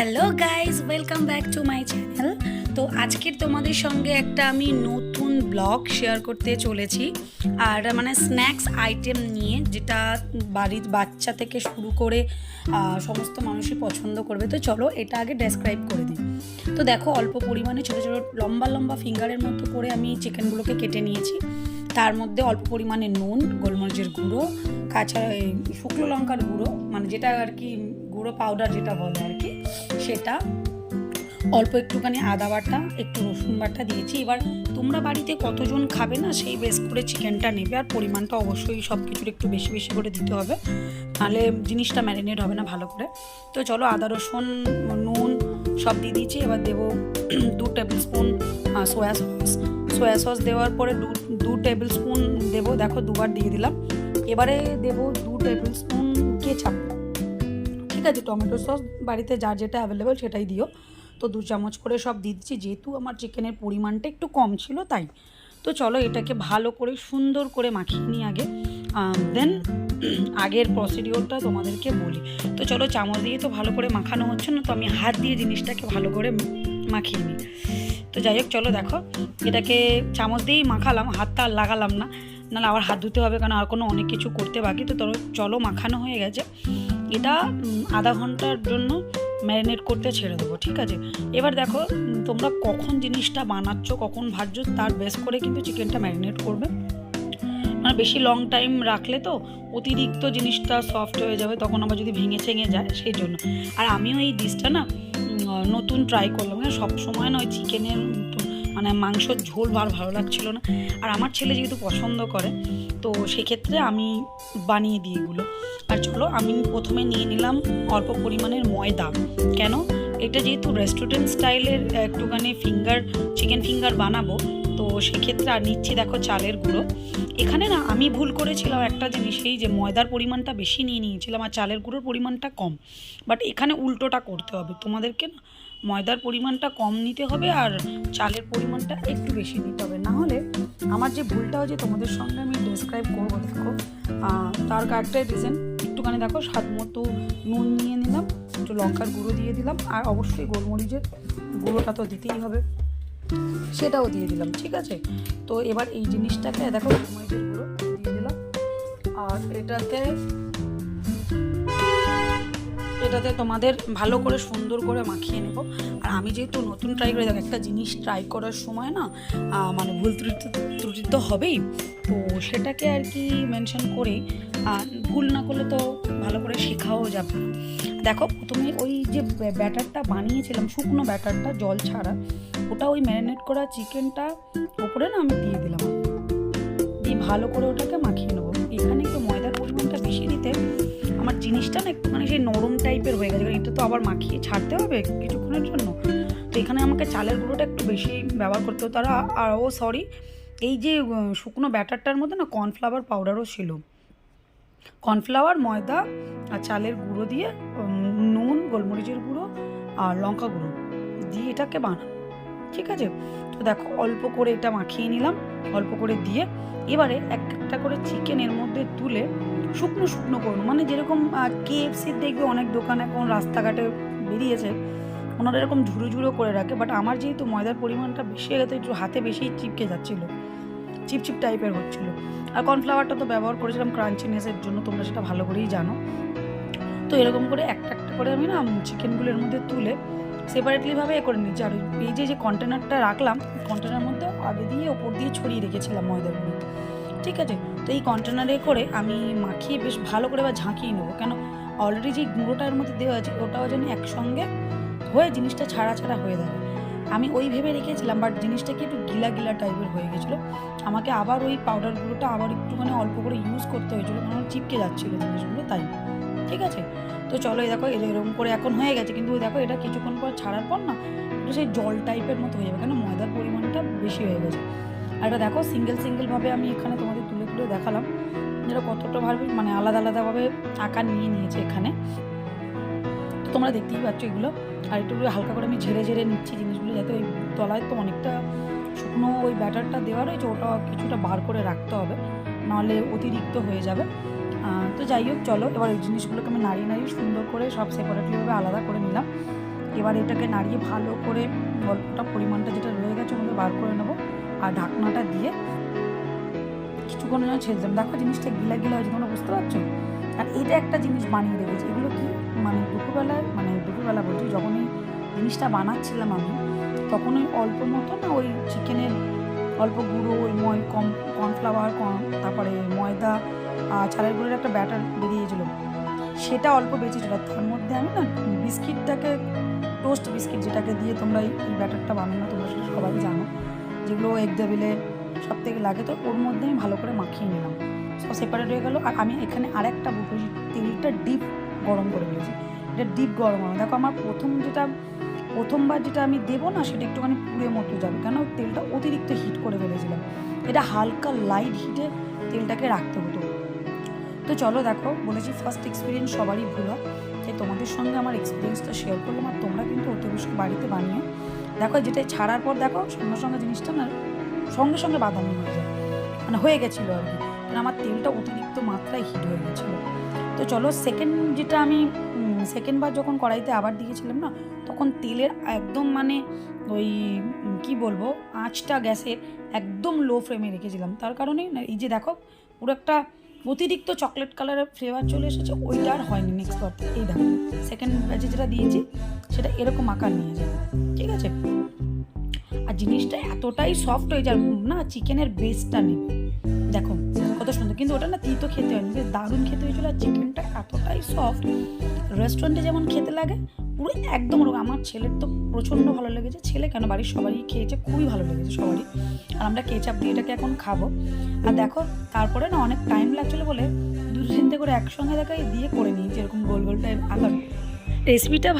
Hello guys welcome back to my channel তো আজকের তোমাদের সঙ্গে একটা আমি নতুন ব্লগ শেয়ার করতে চলেছি। আর মানে স্ন্যাক্স আইটেম নিয়ে, যেটা বাড়ির বাচ্চা থেকে শুরু করে সমস্ত মানুষই পছন্দ করবে। তো চলো এটা আগে ডেসক্রাইব করে দিই। তো দেখো, অল্প পরিমাণে ছোটো ছোটো লম্বা লম্বা ফিঙ্গারের মতো করে আমি চিকেনগুলোকে কেটে নিয়েছি। তার মধ্যে অল্প পরিমাণে নুন, গোলমরিচের গুঁড়ো, কাঁচা শুকনো লঙ্কার গুঁড়ো মানে যেটা আর কি গুঁড়ো পাউডার যেটা বলে আর কি। সেটা। অল্প একটুখানি আদা বাটা, একটু রসুন বাটা দিয়েছি। এবার তোমরা বাড়িতে কতজন খাবে না, সেই বেস করে চিকেনটা নেবে। আর পরিমাণটা অবশ্যই সব কিছুর একটু বেশি বেশি করে দিতে হবে। নাহলে জিনিসটা ম্যারিনেট হবে না ভালো করে। তো চলো আদা, রসুন, নুন সব দিয়ে দিয়েছি। এবার দেবো দু tablespoon soya sauce. Soya sauce দেওয়ার পরে দু দু টেবিল স্পুন দেবো। দেখো দুবার দিয়ে দিলাম। এবারে দেবো দু টেবিল স্পুন কেচাপ ঠিক আছে, টমেটো সস বাড়িতে যার যেটা অ্যাভেলেবেল সেটাই দিও। তো দু চামচ করে সব দিয়ে দিচ্ছি, যেহেতু আমার চিকেনের পরিমাণটা একটু কম ছিল তাই। তো চলো এটাকে ভালো করে সুন্দর করে মাখিয়ে নিই আগে। দেন আগের প্রসিডিওরটা তোমাদেরকে বলি। তো চলো চামচ দিয়ে তো ভালো করে মাখানো হচ্ছে না, তো আমি হাত দিয়ে জিনিসটাকে ভালো করে মাখিয়ে নিই। তো যাই হোক, চলো দেখো, এটাকে চামচ দিয়েই মাখালাম, হাতটা লাগালাম না। নাহলে আবার হাত ধুতে হবে কারণ আর কোনো অনেক কিছু করতে বাকি। তো তোর চলো, মাখানো হয়ে গেছে। এটা আধা ঘণ্টার জন্য ম্যারিনেট করতে ছেড়ে দেবো, ঠিক আছে? এবার দেখো তোমরা কখন জিনিসটা বানাচ্ছ, কখন ভাজছো, তার বেস করে কিন্তু চিকেনটা ম্যারিনেট করবে। মানে বেশি লং টাইম রাখলে তো অতিরিক্ত জিনিসটা সফট হয়ে যাবে, তখন আবার যদি ভেঙে ছেঙে যায়, সেই জন্য। আর আমিও এই ডিশটা না নতুন ট্রাই করলাম। মানে সব সময় না ওই চিকেনের মানে মাংসর ঝোল আর ভালো লাগছিল না। আর আমার ছেলে যেহেতু পছন্দ করে, তো সেক্ষেত্রে আমি বানিয়ে দিই এগুলো। আর চলো, আমি প্রথমে নিয়ে নিলাম অল্প পরিমাণের ময়দা। কেন? এটা যেহেতু রেস্টুরেন্ট স্টাইলের একটুখানি ফিঙ্গার চিকেন ফিঙ্গার বানাবো, তো সেক্ষেত্রে আর নিচ্ছি দেখো চালের গুঁড়ো। এখানে না, আমি ভুল করেছিলাম একটা জিনিস এই যে ময়দার পরিমাণটা বেশি নিয়ে নিয়েছিলাম আর চালের গুঁড়োর পরিমাণটা কম। বাট এখানে উল্টোটা করতে হবে। তোমাদেরকে না ময়দার পরিমাণটা কম নিতে হবে আর চালের পরিমাণটা একটু বেশি নিতে হবে। না হলে আমার যে ভুলটা হয়েছে তোমাদের সঙ্গে আমি ডিসক্রাইব করব, দেখো। তার কয়েকটাই রিজন একটুখানি দেখো, স্বাদ মতো নুন নিয়ে নিলাম, একটু লঙ্কার গুঁড়ো দিয়ে দিলাম, আর অবশ্যই গোলমরিচের গুঁড়োটা তো দিতেই হবে, সেটাও দিয়ে দিলাম, ঠিক আছে? তো এবার এই জিনিসটাকে দেখো, গোলমরিচের গুঁড়ো দিয়ে দিলাম, আর এটাতে এটাতে তোমাদের ভালো করে সুন্দর করে মাখিয়ে নেব। আর আমি যেহেতু নতুন ট্রাই করে, দেখো, একটা জিনিস ট্রাই করার সময় না মানে ভুল ত্রুটি ত্রুটি তো হবেই। তো সেটাকে আর কি মেনশন করে ভুল না করলে তো ভালো করে শেখাও যাবে না। দেখো, প্রথমে ওই যে ব্যাটারটা বানিয়েছিলাম, শুকনো ব্যাটারটা, জল ছাড়া, ওটা ওই ম্যারিনেট করা চিকেনটা ওপরে না আমি দিয়ে দিলাম। দিয়ে ভালো করে ওটাকে মাখিয়ে নেব। এখানে একটু ময়দার পরিমাণটা বেশি দিতে আমার জিনিসটা না একটুখানি সেই নরম টাইপের হয়ে গেছে এটা তো আবার মাখিয়ে ছাড়তে হবে কিছুক্ষণের জন্য। তো এখানে আমাকে চালের গুঁড়োটা একটু বেশি ব্যবহার করতে হতো তারা, আর ও সরি এই যে শুকনো ব্যাটারটার মধ্যে না কর্নফ্লাওয়ার পাউডারও ছিল। কর্নফ্লাওয়ার ময়দা আর চালের গুঁড়ো দিয়ে নুন, গোলমরিচের গুঁড়ো আর লঙ্কা গুঁড়ো দিয়ে এটাকে বানানো। ঠিক আছে? তো দেখো, অল্প করে এটা মাখিয়ে নিলাম। অল্প করে দিয়ে এবারে এক একটা করে চিকেন এর মধ্যে তুলে শুকনো শুকনো করুন মানে যেরকম কেএফসির দেখবে অনেক দোকান এখন রাস্তাঘাটে বেরিয়েছে, ওনারা এরকম ঝুড়ো ঝুড়ো করে রাখে। বাট আমার যেহেতু ময়দার পরিমাণটা বেশি হয়ে গেছে, একটু হাতে বেশি চিপকে যাচ্ছিল চিপচিপ টাইপের হচ্ছিল। আর কর্নফ্লাওয়ারটা তো ব্যবহার করেছিলাম ক্রাঞ্চিনেসের জন্য, তোমরা সেটা ভালো করেই জানো। তো এরকম করে একটা একটা করে আমি না চিকেনগুলোর মধ্যে তুলে সেপারেটলিভাবে এ করে নিচ্ছি। আর এই যে যে কন্টেনারটা রাখলাম কন্টেনার মধ্যে আগে দিয়ে ওপর দিয়ে ছড়িয়ে রেখেছিলাম ময়দাগুলো। ঠিক আছে? তো এই কন্টেনারে করে আমি মাখিয়ে বেশ ভালো করে বা ঝাঁকিয়ে নেব। কেন? অলরেডি যে গুঁড়োটার মধ্যে দেওয়া আছে, ওটাও যেন একসঙ্গে হয়ে জিনিসটা ছাড়া ছাড়া হয়ে যাবে। আমি ওই ভেবে রেখেছিলাম বাট জিনিসটা কি একটু গিলা গিলা টাইপের হয়ে গেছিল। আমাকে আবার ওই পাউডার গুঁড়োটা আবার একটুখানি অল্প করে ইউজ করতে হয়েছিলো কারণ চিপকে যাচ্ছিল জিনিসগুলো, তাই। ঠিক আছে? তো চলো এই দেখো এরকম করে এখন হয়ে গেছে, কিন্তু দেখো এটা কিছুক্ষণ পর ছাড়ার পর না একটু সেই জল টাইপের মতো হয়ে যাবে, কেন ময়দার পরিমাণটা বেশি হয়ে গেছে। আর এটা দেখো সিঙ্গেল সিঙ্গেলভাবে আমি এখানে তোমাদের তুলে তুলে দেখালাম, যেটা কতটা ভাবে মানে আলাদা আলাদাভাবে আকার নিয়ে নিয়েছে এখানে। তো তোমরা দেখতেই পাচ্ছ এগুলো, আর একটু হালকা করে আমি ঝেড়ে ঝেড়ে নিচ্ছি জিনিসগুলো, যাতে ওই তলায় তো অনেকটা শুকনো ওই ব্যাটারটা দেওয়া রয়েছে, ওটা কিছুটা বার করে রাখতে হবে, নাহলে অতিরিক্ত হয়ে যাবে। তো যাই হোক, চলো, এবার এই জিনিসগুলোকে আমি নাড়িয়ে নাড়িয়ে সুন্দর করে সব সেপারেটলিভাবে আলাদা করে নিলাম। এবার এটাকে নাড়িয়ে ভালো করে অল্পটা পরিমাণটা যেটা রয়ে গেছে ওগুলো বার করে নেব। আর ঢাকনাটা দিয়ে কিছুক্ষণের জন্য ছেড়ে দেখো জিনিসটা গিলা গিলা হয়েছে তোমরা বুঝতে পারছ? আর এটা একটা জিনিস বানিয়ে রেখেছি এগুলো কি? মানে দুপুরবেলায় মানে দুপুরবেলা বলছি যখন এই জিনিসটা বানাচ্ছিলাম আমি তখন ওই অল্প মতো না ওই চিকেনের অল্প গুঁড়ো, ওই ময় কম কর্নফ্লাওয়ার কর্ন তারপরে ময়দা চালের গুঁড়োর একটা ব্যাটার বেরিয়েছিল। সেটা অল্প বেঁচেছিল। তার মধ্যে আমি না বিস্কিটটাকে, টোস্ট বিস্কিট যেটাকে দিয়ে তোমরা এই ব্যাটারটা বানানো, তোমরা সেটা সবাই জানো। যেগুলো এগ দেবিলে সব থেকে লাগে। তো ওর মধ্যে আমি ভালো করে মাখিয়ে নিলাম। সব সেপারেট হয়ে গেলো। আর আমি এখানে আরেকটা তেলটা ডিপ গরম করে ফেলেছি এটা ডিপ গরম হবে। দেখো আমার প্রথম যেটা, প্রথমবার যেটা আমি দেবো না, সেটা একটুখানি পুড়ে মতো যাবে। কেন? তেলটা অতিরিক্ত হিট করে ফেলেছিলাম। এটা হালকা লাইট হিটে তেলটাকে রাখতে হতো তো চলো দেখো, বলেছি ফার্স্ট এক্সপিরিয়েন্স সবারই ভুল হয় তাই তোমাদের সঙ্গে আমার এক্সপিরিয়েন্সটা শেয়ার করলাম আর তোমরা কিন্তু অতি অবশ্যই বাড়িতে বানিয়ে দেখো, যেটা ছাড়ার পর দেখো, সঙ্গে সঙ্গে জিনিসটা না সঙ্গে সঙ্গে বাদামি হয়ে যায়। মানে হয়ে গেছিল আর কি। মানে আমার তেলটা অতিরিক্ত মাত্রায় হিট হয়ে গেছিল। তো চলো সেকেন্ড যেটা আমি সেকেন্ডবার যখন কড়াইতে আবার দিয়েছিলাম না, তখন তেলের একদম মানে ওই কি বলব, আঁচটা গ্যাসের একদম লো ফ্লেমে রেখেছিলাম। তার কারণে এই যে দেখো, পুরো একটা অতিরিক্ত চকলেট কালারের ফ্লেভার চলে এসেছে, ওইটা আর হয়নি নেক্সট বার এই দেখো সেকেন্ড ব্যাচে যেটা দিয়েছি, সেটা এরকম আকার নিয়ে যাবে, ঠিক আছে? আর জিনিসটা এতটাই সফট হয়ে যায় না চিকেনের বেসটা নেই দেখো, কত সুন্দর, কিন্তু ওটা না তিতো খেতে হয়নি দারুণ খেতে হয়েছিল, আর চিকেনটা এতটাই সফট রেস্টুরেন্টে যেমন খেতে লাগে পুরো একদম ওরকম। আমার ছেলের তো প্রচণ্ড ভালো লেগেছে। ছেলে কেন? বাড়ির সবারই খেয়েছে, খুবই ভালো লেগেছে সবারই। আর আমরা কেচাপ দিয়ে এটাকে এখন খাব। আর দেখো, তারপরে না অনেক টাইম লাগছিল বলে দু তিনটে করে একসঙ্গে দেখা দিয়ে করে নিই, যেরকম গোল গোল টাইপ আকার। রেসিপিটা